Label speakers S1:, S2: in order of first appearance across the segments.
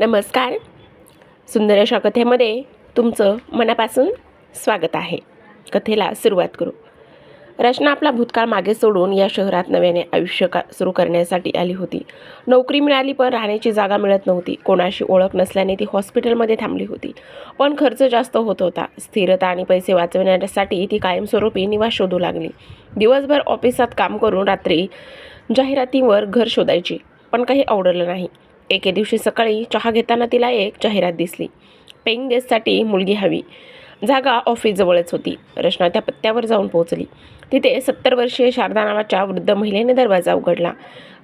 S1: नमस्कार. सुंदर अशा कथेमध्ये तुमचं मनापासून स्वागत आहे. कथेला सुरुवात करू. रचना आपला भूतकाळ मागे सोडून या शहरात नव्याने आयुष्य का सुरू करण्यासाठी आली होती. नोकरी मिळाली पण राहण्याची जागा मिळत नव्हती. कोणाशी ओळख नसल्याने ती हॉस्पिटलमध्ये थांबली होती. पण खर्च जास्त होत होता. स्थिरता आणि पैसे वाचवण्यासाठी ती कायमस्वरूपी निवास शोधू लागली. दिवसभर ऑफिसात काम करून रात्री जाहिरातीवर घर शोधायची. पण काही आवडलं नाही. एके दिवशी सकाळी चहा घेताना तिला एक जाहिरात दिसली. पेईंग गेस्टसाठी मुलगी हवी. जागा ऑफिसजवळच होती. रचना त्या पत्त्यावर जाऊन पोहोचली. तिथे सत्तर वर्षीय शारदा नावाच्या वृद्ध महिलेने दरवाजा उघडला.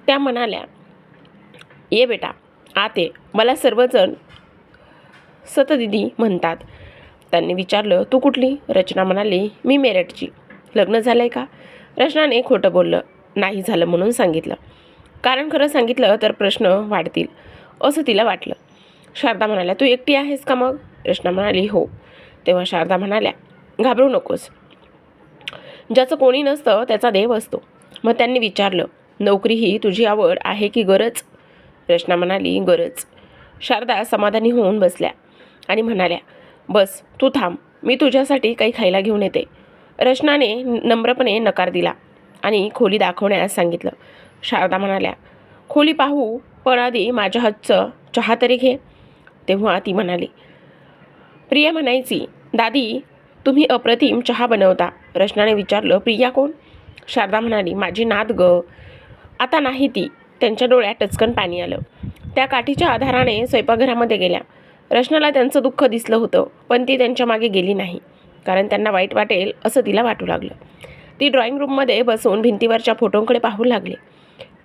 S1: त्या म्हणाल्या ये बेटा आते मला सर्वजण सतदिदी म्हणतात. त्यांनी विचारलं तू कुठली? रचना म्हणाली मी मेरठची. लग्न झालं आहे का? रचनाने खोटं बोललं नाही झालं म्हणून सांगितलं. कारण खरं सांगितलं तर प्रश्न वाढतील असं तिला वाटलं. शारदा म्हणाल्या तू एकटी आहेस का मग? रचना म्हणाली हो. तेव्हा शारदा म्हणाल्या घाबरू नकोस. ज्याचं कोणी नसतं त्याचा देव असतो. मग त्यांनी विचारलं नोकरी ही तुझी आवड आहे की गरज? रचना म्हणाली गरज. शारदा समाधानी होऊन बसल्या आणि म्हणाल्या बस तू थांब मी तुझ्यासाठी काही खायला घेऊन येते. रचनाने नम्रपणे नकार दिला आणि खोली दाखवण्यास सांगितलं. शारदा म्हणाल्या खोली पाहू पण आधी माझ्या हातचं चहा तरी घे. तेव्हा ती म्हणाली प्रिया म्हणायची दादी तुम्ही अप्रतिम चहा बनवता. रचनाने विचारलं प्रिया कोण? शारदा म्हणाली माझी नात ग. आता नाही ती. त्यांच्या डोळ्यात टचकन पाणी आलं. त्या काठीच्या आधाराने स्वयंपाकघरामध्ये गेल्या. रचनाला त्यांचं दुःख दिसलं होतं पण ती त्यांच्या मागे गेली नाही कारण त्यांना वाईट वाटेल असं तिला वाटू लागलं. ती ड्रॉइंग रूममध्ये बसून भिंतीवरच्या फोटोंकडे पाहू लागले.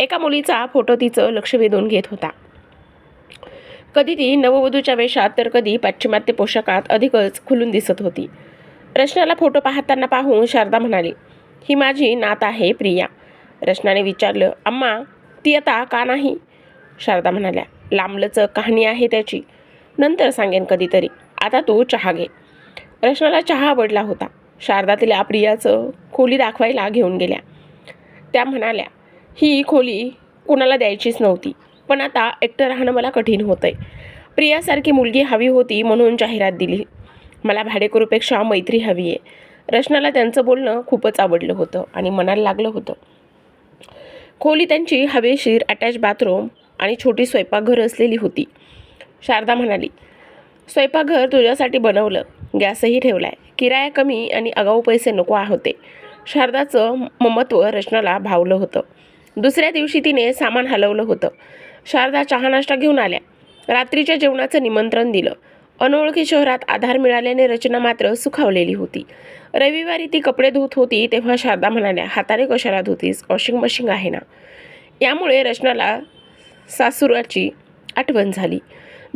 S1: एका मुलीचा फोटो तिचं लक्ष वेधून घेत होता. कधी ती नववधूच्या वेशात तर कधी पाश्चिमात्य पोशाखात अधिकच खुलून दिसत होती. रचनाला फोटो पाहताना पाहून शारदा म्हणाली ही माझी नात आहे प्रिया. रचनाने विचारलं अम्मा ती आता का नाही? शारदा म्हणाल्या लांबलचक कहाणी आहे त्याची. नंतर सांगेन कधीतरी. आता तू चहा घे. रचनाला चहा आवडला होता. शारदा तिला प्रियाचं खोली दाखवायला घेऊन गेल्या. त्या म्हणाल्या ही खोली कुणाला द्यायचीच नव्हती. पण आता एकटं राहणं मला कठीण होतं आहे प्रियासारखी मुलगी हवी होती म्हणून जाहिरात दिली. मला भाडेकरूपेक्षा मैत्री हवी आहे रचनाला त्यांचं बोलणं खूपच आवडलं होतं आणि मनाला लागलं होतं. खोली त्यांची हवेशीर अटॅच बाथरूम आणि छोटी स्वयंपाकघर असलेली होती. शारदा म्हणाली स्वयंपाकघर तुझ्यासाठी बनवलं. गॅसही ठेवला आहे किराया कमी आणि आगाऊ पैसे नको होते शारदाचं ममत्व रचनाला भावलं होतं. दुसऱ्या दिवशी तिने सामान हलवलं होतं. शारदा चहा नाश्ता घेऊन आल्या. रात्रीच्या जेवणाचं निमंत्रण दिलं. अनोळखी शहरात आधार मिळाल्याने रचना मात्र सुखावलेली होती. रविवारी ती कपडे धुत होती तेव्हा शारदा म्हणाल्या हाताने कशाला धुतीस? वॉशिंग मशीन आहे ना? यामुळे रचनाला सासुराची आठवण झाली.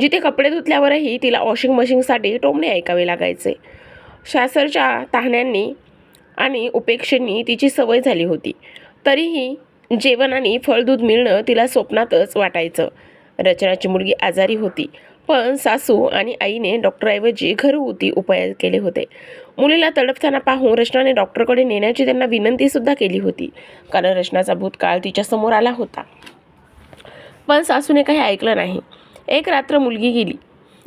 S1: जिथे कपडे धुतल्यावरही तिला वॉशिंग मशीनसाठी टोमणे ऐकावे लागायचे. सासरच्या ताहण्यांनी आणि उपेक्षेंनी तिची सवय झाली होती. तरीही जेवण आणि फळदूध मिळणं तिला स्वप्नातच वाटायचं. रचनाची मुलगी आजारी होती पण सासू आणि आईने डॉक्टरऐवजी घरगुती उपाय केले होते. मुलीला तडपताना पाहून रचनाने डॉक्टरकडे नेण्याची त्यांना विनंतीसुद्धा केली होती कारण रचनाचा भूतकाळ तिच्यासमोर आला होता. पण सासूने काही ऐकलं नाही. एक रात्र मुलगी गेली.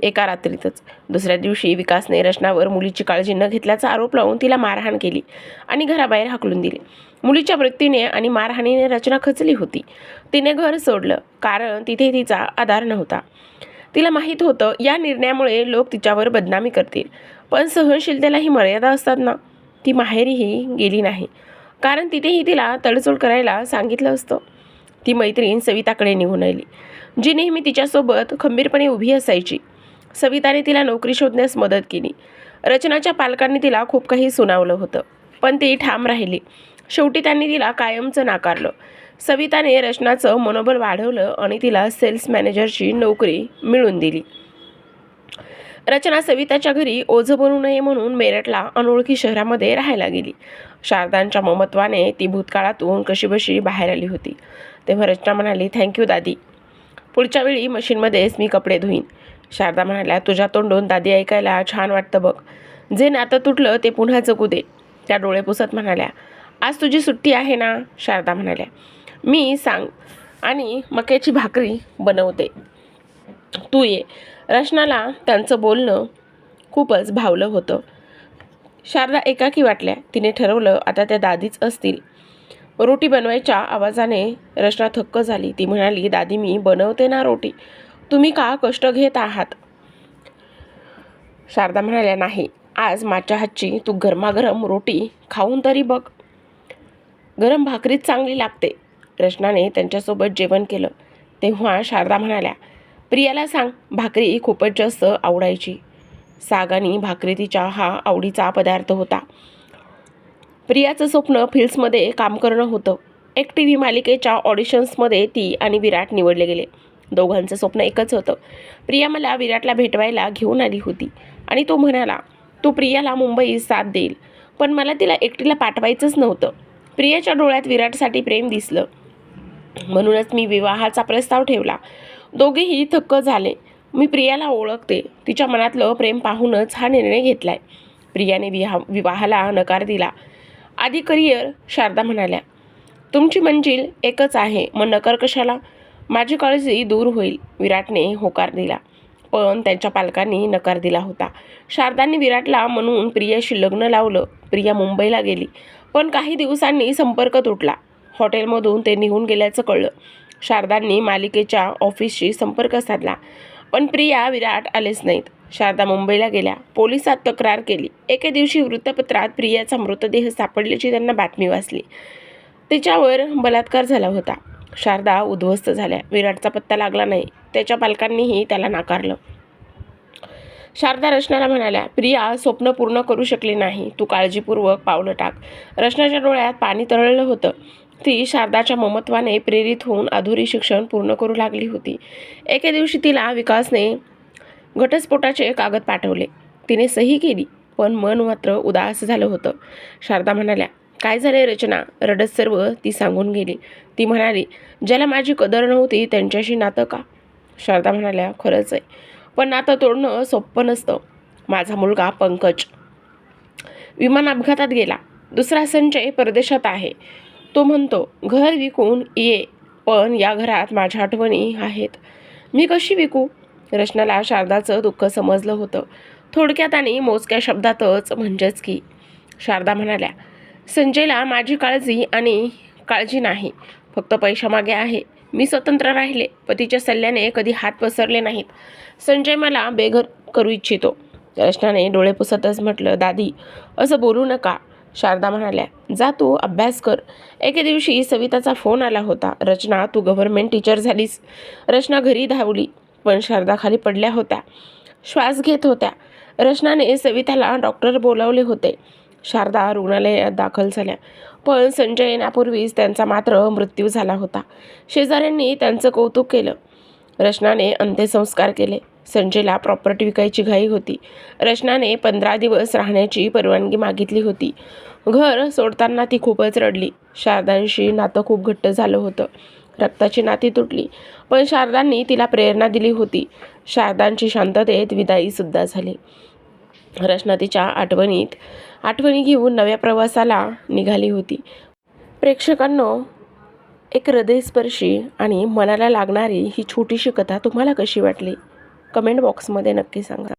S1: एका रात्रीतच. दुसऱ्या दिवशी विकासने रचनावर मुलीची काळजी न घेतल्याचा आरोप लावून तिला मारहाण केली आणि घराबाहेर हाकलून दिले. मुलीच्या मृत्यूने आणि मारहाणीने रचना खचली होती. तिने घर सोडलं कारण तिथे तिचा आधार नव्हता. तिला माहीत होतं या निर्णयामुळे लोक तिच्यावर बदनामी करतील. पण सहनशीलतेला ही मर्यादा असतात ना. ती माहेरीही गेली नाही. कारण तिथेही तिला तडजोड करायला सांगितलं असतं. ती मैत्रीण सविताकडे निघून आली जी नेहमी तिच्यासोबत खंबीरपणे उभी असायची. सविताने तिला नोकरी शोधण्यास मदत केली. रचनाच्या पालकांनी तिला खूप काही सुनावलं होतं पण ती ठाम राहिली. शेवटी त्यांनी तिला कायमचं नाकारलं. सविताने रचनाचं मनोबल वाढवलं आणि तिला सेल्स मॅनेजरची नोकरी मिळवून दिली. रचना सविताच्या घरी ओझं बनू नये म्हणून मेरठला अनोळखी शहरामध्ये राहायला गेली. शारदांच्या ममत्वाने ती भूतकाळातून कशीबशी बाहेर आली होती. तेव्हा रचना म्हणाली थँक्यू दादी. पुढच्या वेळी मशीनमध्येच मी कपडे धुईन. शारदा म्हणाल्या तुझ्या तोंडून दादी ऐकायला छान वाटतं बघ. जे नातं तुटलं ते पुन्हा जगू दे. त्या डोळे पुसत म्हणाल्या आज तुझी सुट्टी आहे ना? शारदा म्हणाल्या मी सांग आणि मक्याची भाकरी बनवते. तू ये. रचनाला त्यांचं बोलणं खूपच भावलं होतं. शारदा एकाकी वाटल्या तिने ठरवलं आता त्या दादीच असतील. रोटी बनवायच्या आवाजाने रचना थक्क झाली. ती म्हणाली दादी मी बनवते ना रोटी. तुम्ही का कष्ट घेत आहात? शारदा म्हणाल्या नाही आज माझ्या हातची तू गरमागरम रोटी खाऊन तरी बघ. गरम भाकरीच चांगली लागते. रचनाने त्यांच्यासोबत जेवण केलं. तेव्हा शारदा म्हणाल्या प्रियाला सांग भाकरी खूपच जास्त आवडायची. साग आणि भाकरी तिच्या हा आवडीचा पदार्थ होता. प्रियाचं स्वप्न फिल्ड्समध्ये काम करणं होतं. एक टी व्ही मालिकेच्या ऑडिशन्समध्ये ती आणि विराट निवडले गेले. दोघांचं स्वप्न एकच होतं. प्रिया मला विराटला भेटवायला घेऊन आली होती आणि तो म्हणाला तो प्रियाला मुंबई साथ देईल पण मला तिला एकटीला पाठवायचंच नव्हतं प्रियाच्या डोळ्यात विराटसाठी प्रेम दिसलं. म्हणूनच मी विवाहाचा प्रस्ताव ठेवला. दोघेही थक्क झाले. मी प्रियाला ओळखते. तिच्या मनातलं प्रेम पाहूनच हा निर्णय घेतलाय. प्रियाने विहा विवाहाला नकार दिला. आधी करिअर शारदा म्हणाल्या तुमची मंजिल एकच आहे. मग नकार कशाला? माझी काळजी दूर होईल विराटने होकार दिला. पण त्यांच्या पालकांनी नकार दिला होता. शारदांनी विराटला म्हणून प्रियाशी लग्न लावलं. प्रिया मुंबईला गेली. पण काही दिवसांनी संपर्क तुटला. हॉटेलमधून ते निघून गेल्याचं कळलं. शारदांनी मालिकेच्या ऑफिसशी संपर्क साधला. पण प्रिया विराट आलेच नाहीत. शारदा मुंबईला गेल्या. पोलिसात तक्रार केली. एके दिवशी वृत्तपत्रात प्रियाचा मृतदेह सापडल्याची त्यांना बातमी वाचली. तिच्यावर बलात्कार झाला होता. शारदा उद्ध्वस्त झाल्या. विराटचा पत्ता लागला नाही. त्याच्या पालकांनीही त्याला नाकारलं. शारदा रचनाला म्हणाल्या प्रिया स्वप्न पूर्ण करू शकली नाही. तू काळजीपूर्वक पावलं टाक. रचनाच्या डोळ्यात पाणी तरळलं होतं. ती शारदाच्या ममत्वाने प्रेरित होऊन अधुरी शिक्षण पूर्ण करू लागली होती. एके दिवशी तिला विकासने घटस्फोटाचे कागद पाठवले. तिने सही केली पण मन मात्र उदास झालं होतं. शारदा म्हणाल्या काय झाले रचना? रडत सर्व ती सांगून गेली. ती म्हणाली ज्याला माझी कदर नव्हती त्यांच्याशी नातं का? शारदा म्हणाल्या खरंच आहे. पण नातं तोडणं सोपं नसतं. माझा मुलगा पंकज. विमान अपघातात गेला. दुसरा संचय परदेशात आहे. तो म्हणतो घर विकून ये पण या घरात माझ्या आठवणी आहेत. मी कशी विकू? रचनाला शारदाचं दुःख समजलं होतं. थोडक्यात आणि मोजक्या शब्दातच म्हणजेच की शारदा म्हणाल्या संजयला माझी काळजी आणि काळजी नाही. फक्त पैशामागे आहे. मी स्वतंत्र राहिले पतीच्या सल्ल्याने कधी हात पसरले नाहीत. संजय मला बेघर करू इच्छितो. रचनाने डोळे पुसतच म्हटलं दादी असं बोलू नका शारदा म्हणाल्या. जा तू अभ्यास कर. एके दिवशी सविताचा फोन आला होता. रचना तू गव्हर्नमेंट टीचर झालीस. रचना घरी धावली पण शारदा खाली पडल्या होत्या. श्वास घेत होत्या. रचनाने सविताला डॉक्टर बोलावले होते. शारदा रुग्णालयात दाखल झाल्या. पण संजय येण्यापूर्वीच त्यांचा मात्र मृत्यू झाला होता. शेजाऱ्यांनी त्यांचं कौतुक केलं. रचनाने अंत्यसंस्कार केले. संजयला प्रॉपर्टी विकायची घाई होती. रचनाने पंधरा दिवस राहण्याची परवानगी मागितली होती. घर सोडताना ती खूपच रडली. शारदांशी नातं खूप घट्ट झालं होतं. रक्ताची नाती तुटली. पण शारदांनी तिला प्रेरणा दिली होती. शारदांची शांततेत विदाईसुद्धा झाली. रचना तिच्या आठवणीत आठवणी घेऊन नव्या प्रवासाला निघाली होती. प्रेक्षकांनो एक हृदयस्पर्शी आणि मनाला लागणारी ही छोटीशी कथा तुम्हाला कशी वाटली? कमेंट बॉक्समध्ये नक्की सांगा.